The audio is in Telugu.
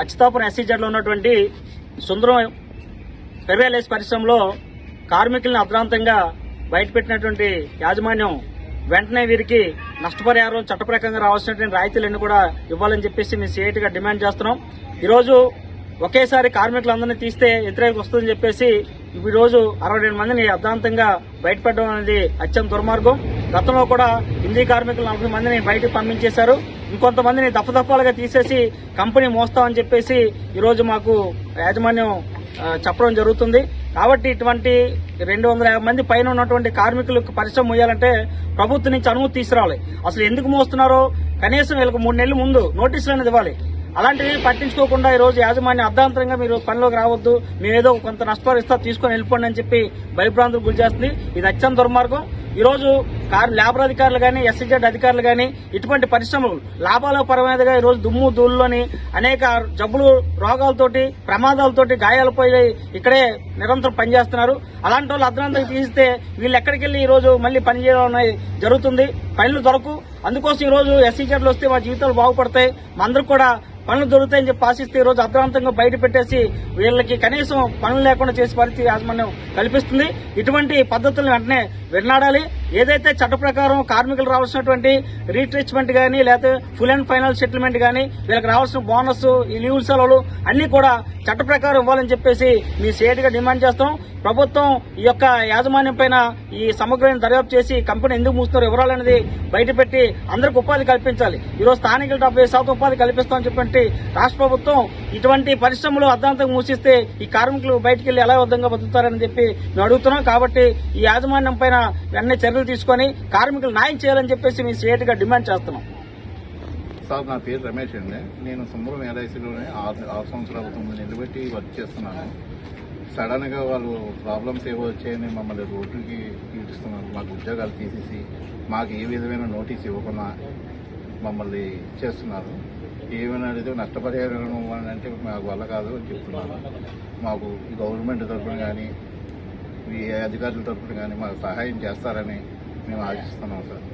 అచ్యుతాపురం ఎస్సీజెడ్లో ఉన్నటువంటి సుందరం పెర్వేలేస్ పరిశ్రమలో కార్మికులను అర్ధాంతంగా బయటపెట్టినటువంటి యాజమాన్యం వెంటనే వీరికి నష్టపరిహారం చట్టప్రకారంగా రావాల్సినటువంటి రాయితీలన్నీ కూడా ఇవ్వాలని చెప్పేసి మేము సీఐటీగా డిమాండ్ చేస్తున్నాం. ఈరోజు ఒకేసారి కార్మికులందరినీ తీస్తే వ్యతిరేకత వస్తుందని చెప్పేసి ఈ రోజు అరవై రెండు మందిని అర్ధాంతంగా బయటపెట్టడం అనేది అత్యంత దుర్మార్గం. గతంలో కూడా హిందీ కార్మికులు నలభై మందిని బయటకు పంపించేశారు. ఇంకొంతమందిని దఫదఫాలుగా తీసేసి కంపెనీ మోస్తామని చెప్పేసి ఈరోజు మాకు యాజమాన్యం చెప్పడం జరుగుతుంది. కాబట్టి ఇటువంటి రెండు వందల యాభై మంది పైన ఉన్నటువంటి కార్మికులకు పరిశ్రమ ముయ్యాలంటే ప్రభుత్వం నుంచి అనుమతి తీసుకురావాలి. అసలు ఎందుకు మోస్తున్నారో? కనీసం వీళ్ళకి మూడు నెలల ముందు నోటీసులు అనేది ఇవ్వాలి. అలాంటివి పట్టించుకోకుండా ఈరోజు యాజమాన్యం అర్ధాంతరంగా మీరు పనిలోకి రావద్దు. మేమేదో కొంత నష్టపరిస్తా తీసుకొని వెళ్ళిపోండి అని చెప్పి భయభ్రాంతులు గురి చేస్తుంది. ఇది అత్యంత దుర్మార్గం. ఈరోజు కారు లేబర్ అధికారులు కానీ ఎస్సీజెడ్ అధికారులు కానీ ఇటువంటి పరిశ్రమలు లాభాల పరమైనదిగా ఈ రోజు దుమ్ము దూళ్ళలోని అనేక జబ్బులు రోగాలతోటి ప్రమాదాలతోటి గాయాలపోయి ఇక్కడే నిరంతరం పనిచేస్తున్నారు. అలాంటి వాళ్ళు అర్ధనంతరం తీస్తే వీళ్ళు ఎక్కడికి వెళ్ళి మళ్ళీ పనిచేయడం జరుగుతుంది. పనులు దొరకు. అందుకోసం ఈరోజు రోజు ఎస్సీజెడ్లు వస్తే మా జీవితాలు బాగుపడతాయి. మా అందరికి కూడా పనులు దొరుకుతాయని చెప్పి ఆశిస్తే ఈ రోజు అర్ధవంతంగా బయట పెట్టేసి వీళ్ళకి కనీసం పనులు లేకుండా చేసే పరిస్థితి యాజమాన్యం కల్పిస్తుంది. ఇటువంటి పద్ధతులను వెంటనే విన్నాడాలి ఏదైతే చట్ట ప్రకారం కార్మికులు రావాల్సినటువంటి రీట్రీచ్మెంట్ కానీ లేకపోతే ఫుల్ అండ్ ఫైనల్ సెటిల్మెంట్ కానీ వీళ్ళకి రావాల్సిన బోనస్ ఈ లీవ్ సెలవులు అన్ని కూడా చట్ట ప్రకారం ఇవ్వాలని చెప్పేసి మీ సేటుగా డిమాండ్ చేస్తాం. ప్రభుత్వం ఈ యొక్క యాజమాన్యం పైన ఈ సమగ్రమైన దర్యాప్తు చేసి కంపెనీ ఎందుకు మూస్తున్నారు వివరాలనేది బయటపెట్టి అందరికి ఉపాధి కల్పించాలి. ఈ రోజు స్థానికులు డెబ్బై శాతం ఉపాధి కల్పిస్తామని చెప్పి రాష్ట్ర ప్రభుత్వం ఇటువంటి పరిశ్రమలు అర్ధాంతం మూసిస్తే ఈ కార్మికులు బయటికి వెళ్ళి ఎలా విధంగా బతుకుతారని చెప్పి మేము అడుగుతున్నాం. కాబట్టి ఈ యాజమాన్యం పైన వెంటనే చర్యలు తీసుకొని కార్మికులు న్యాయం చేయాలని చెప్పేసి మేము స్ట్రేట్గా డిమాండ్ చేస్తున్నాం. సార్ నా పేరు రమేష్ అండి. నేను సుందరం ఎల్ఐసిలోనే ఆరు ఆరు సంవత్సరాల తొమ్మిది నిలబెట్టి వర్క్ చేస్తున్నాను. సడన్గా వాళ్ళు ప్రాబ్లమ్స్ ఏవో వచ్చాయని మమ్మల్ని రోడ్డుకి పీడిస్తున్నారు. మాకు ఉద్యోగాలు తీసేసి మాకు ఏ విధమైన నోటీస్ ఇవ్వకుండా మమ్మల్ని చేస్తున్నారు. ఏమైనా అడిగితే నష్టపరిహారం అని అంటే మాకు వల్ల కాదు అని చెప్తున్నాను మాకు ఈ గవర్నమెంట్ తరఫున కానీ ఈ అధికారుల తరఫున కానీ మాకు సహాయం చేస్తారని మేము ఆశిస్తున్నాం సార్.